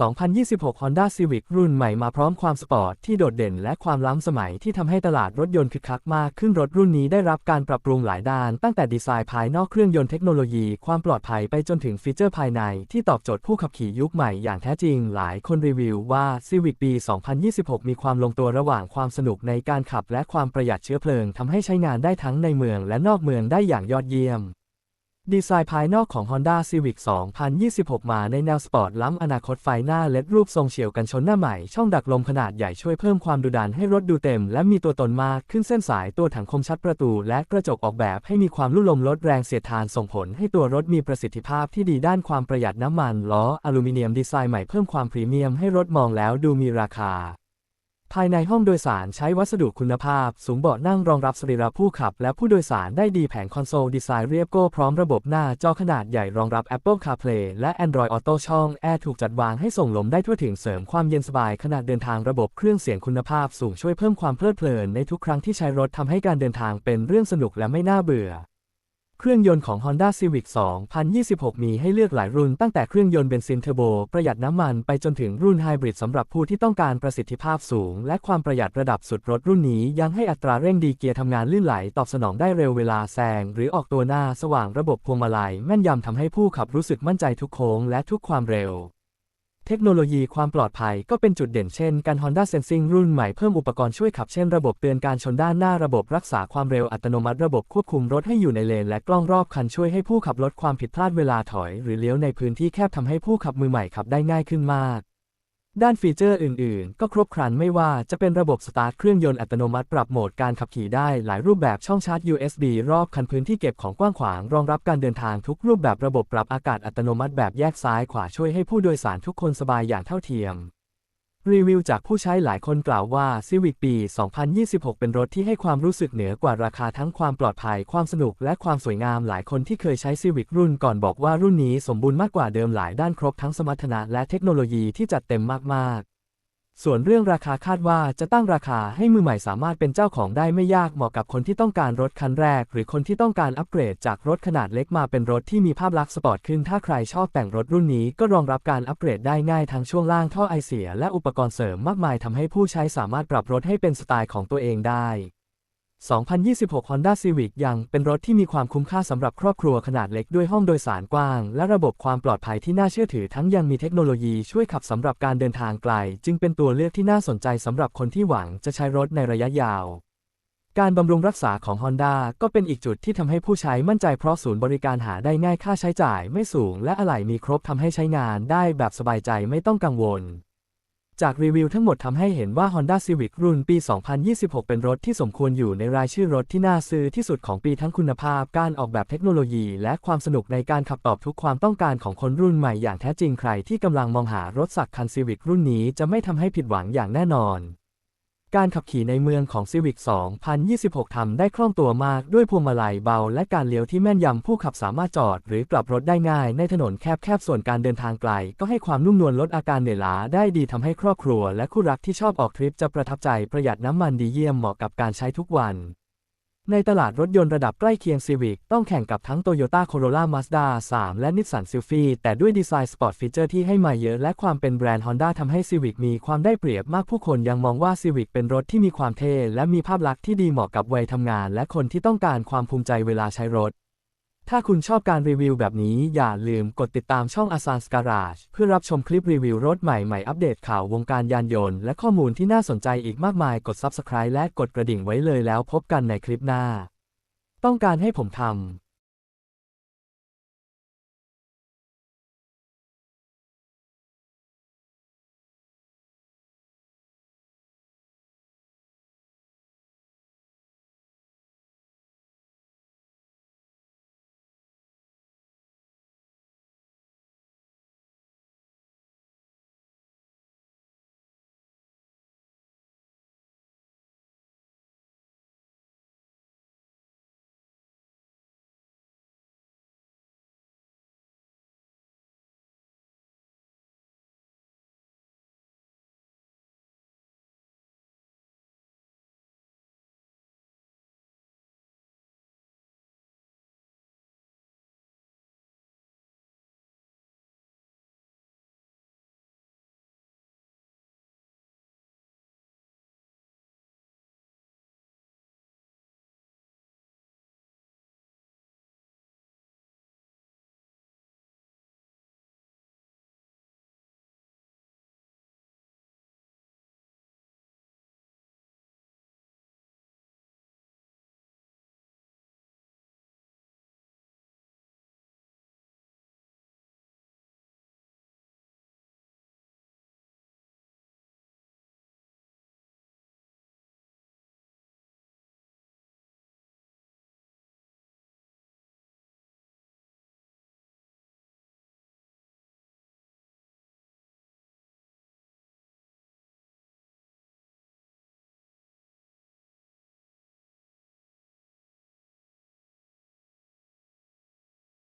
2026 Honda Civic รุ่นใหม่มาพร้อมความสปอร์ตที่โดดเด่นและความล้ำสมัยที่ทำให้ตลาดรถยนต์คึกคักมากขึ้นรถรุ่นนี้ได้รับการปรับปรุงหลายด้าน ตั้งแต่ดีไซน์ภายนอกเครื่องยนต์เทคโนโลยี ความปลอดภัยไปจนถึงฟีเจอร์ภายในที่ตอบโจทย์ผู้ขับขี่ยุคใหม่อย่างแท้จริง หลายคนรีวิวว่า Civic ปี 2026 มีความลงตัวระหว่างความสนุกในการขับและความประหยัดเชื้อเพลิงทำให้ใช้งานได้ทั้งในเมืองและนอกเมืองได้อย่างยอดเยี่ยม ดีไซน์ภายนอกของ Honda Civic 2026 มาในแนวสปอร์ตล้ำอนาคตไฟหน้าเล็ดรูปทรงเฉียวกันชนหน้าใหม่ ช่องดักลมขนาดใหญ่ช่วยเพิ่มความดุดันให้รถดูเต็ม และมีตัวตนมากขึ้นเส้นสายตัวถังคมชัดประตู และกระจกออกแบบให้มีความลุ่มลมลดแรงเสียดทานส่งผลให้ตัวรถมีประสิทธิภาพที่ดีด้านความประหยัดน้ำมัน ล้ออลูมิเนียมดีไซน์ใหม่เพิ่มความพรีเมียมให้รถมองแล้วดูมีราคา ภายในห้องโดยสารใช้วัสดุคุณภาพ สูงเบาะนั่งรองรับสรีระผู้ขับ และผู้โดยสารได้ดีแผงคอนโซลดีไซน์เรียบโก้พร้อมระบบหน้าจอขนาดใหญ่รองรับ Apple CarPlay และ Android Auto ช่องแอร์ถูกจัดวางให้ส่งลมได้ทั่วถึงเสริมความเย็นสบายขณะเดินทางระบบเครื่องเสียงคุณภาพสูงช่วยเพิ่มความเพลิดเพลินในทุกครั้งที่ใช้รถทำให้การเดินทางเป็นเรื่องสนุกและไม่น่าเบื่อ เครื่องยนต์ของ Honda Civic 2026 มีให้เลือกหลายรุ่นตั้งแต่เครื่องยนต์เบนซินเทอร์โบ ประหยัดน้ำมันไปจนถึงรุ่นไฮบริดสำหรับผู้ที่ต้องการประสิทธิภาพสูง และความประหยัดระดับสุดรถรุ่นนี้ยังให้อัตราเร่งดีเกียร์ทำงานลื่นไหล ตอบสนองได้เร็วเวลาแซง หรือออกตัวหน้าสว่างระบบพวงมาลัย แม่นยำทำให้ผู้ขับรู้สึกมั่นใจทุกโค้งและทุกความเร็ว เทคโนโลยีความปลอดภัยก็เป็นจุดเด่นเช่นการ Honda Sensing รุ่นใหม่เพิ่มอุปกรณ์ช่วยขับเช่นระบบเตือนการชนด้านหน้าระบบรักษาความเร็วอัตโนมัติระบบควบคุมรถให้อยู่ในเลน และกล้องรอบคันช่วยให้ผู้ขับลดความผิดพลาดเวลาถอย หรือเลี้ยวในพื้นที่แคบทำให้ผู้ขับมือใหม่ขับได้ง่ายขึ้นมาก ด้านฟีเจอร์อื่นๆ ก็ครบครันไม่ว่าจะเป็นระบบสตาร์ทเครื่องยนต์อัตโนมัติปรับโหมดการขับขี่ได้หลายรูปแบบช่องชาร์จ USB รอบคันพื้นที่เก็บของกว้างขวาง รองรับการเดินทางทุกรูปแบบระบบปรับอากาศอัตโนมัติแบบแยกซ้ายขวาช่วยให้ผู้โดยสารทุกคนสบายอย่างเท่าเทียม รีวิวจากผู้ใช้หลายคนกล่าวว่า Civic ปี 2026 เป็นรถที่ให้ความรู้สึกเหนือกว่าราคาทั้งความปลอดภัย ความสนุก และความสวยงามหลายคนที่เคยใช้ Civic รุ่นก่อนบอกว่ารุ่นนี้สมบูรณ์มากกว่าเดิมหลายด้านครบทั้งสมรรถนะและเทคโนโลยีที่จัดเต็มมาก ส่วนเรื่องราคาคาดว่าจะตั้งราคาให้มือใหม่สามารถเป็นเจ้าของได้ไม่ยากเหมาะกับคนที่ต้องการรถคันแรก หรือคนที่ต้องการอัปเกรดจากรถขนาดเล็กมาเป็นรถที่มีภาพลักษณ์สปอร์ตขึ้น ถ้าใครชอบแต่งรถรุ่นนี้ก็รองรับการอัปเกรดได้ง่ายทั้งช่วงล่างท่อไอเสีย และอุปกรณ์เสริมมากมายทำให้ผู้ใช้สามารถปรับรถให้เป็นสไตล์ของตัวเองได้ 2026 Honda Civic ยังเป็นรถที่มีความคุ้มค่าสำหรับครอบครัวขนาดเล็กด้วยห้องโดยสารกว้าง และระบบความปลอดภัยที่น่าเชื่อถือทั้งยังมีเทคโนโลยีช่วยขับสำหรับการเดินทางไกล จึงเป็นตัวเลือกที่น่าสนใจสำหรับคนที่หวังจะใช้รถในระยะยาว การบำรุงรักษาของ Honda ก็เป็นอีกจุดที่ทำให้ผู้ใช้มั่นใจเพราะศูนย์บริการหาได้ง่ายค่าใช้จ่ายไม่สูง และอะไหล่มีครบทำให้ใช้งานได้แบบสบายใจไม่ต้องกังวล จากรีวิวทั้งหมดทำให้เห็นว่า Honda Civic รุ่นปี 2026 เป็นรถที่สมควรอยู่ในรายชื่อรถที่น่าซื้อที่สุดของปีทั้งคุณภาพ การออกแบบเทคโนโลยี และความสนุกในการขับตอบทุกความต้องการของคนรุ่นใหม่อย่างแท้จริงใครที่กำลังมองหารถสักคัน Civic รุ่นนี้จะไม่ทำให้ผิดหวังอย่างแน่นอน การขับขี่ในเมืองของ Civic 2026 ทำได้คล่องตัวมากด้วยพวงมาลัยเบาและการเลี้ยวที่แม่นยำผู้ขับสามารถจอด หรือกลับรถได้ง่ายในถนนแคบๆ ส่วนการเดินทางไกล ก็ให้ความนุ่มนวลลดอาการเหนื่อยล้าได้ดีทำให้ครอบครัว และคู่รักที่ชอบออกทริปจะประทับใจประหยัดน้ำมันดีเยี่ยมเหมาะกับการใช้ทุกวัน ในตลาดรถยนต์ระดับใกล้เคียง Civic ต้องแข่งกับทั้ง Toyota Corolla Mazda 3 และ Nissan Sylphy แต่ด้วยดีไซน์สปอร์ตฟีเจอร์ที่ให้มาเยอะและความเป็นแบรนด์ Honda ทำให้ Civic มีความได้เปรียบมากผู้คนยังมองว่า Civic เป็นรถที่มีความเท่และมีภาพลักษณ์ที่ดีเหมาะกับวัยทำงาน และคนที่ต้องการความภูมิใจเวลาใช้รถ ถ้าคุณชอบการรีวิวแบบนี้อย่าลืมกดติดตามช่องอาซานสการาชเพื่อรับชมคลิปรีวิวรถใหม่ใหม่อัปเดตข่าววงการยานยนต์และข้อมูลที่น่าสนใจอีกมากมายกด Subscribe และกดกระดิ่งไว้เลยแล้วพบกันในคลิปหน้า ต้องการให้ผมทำ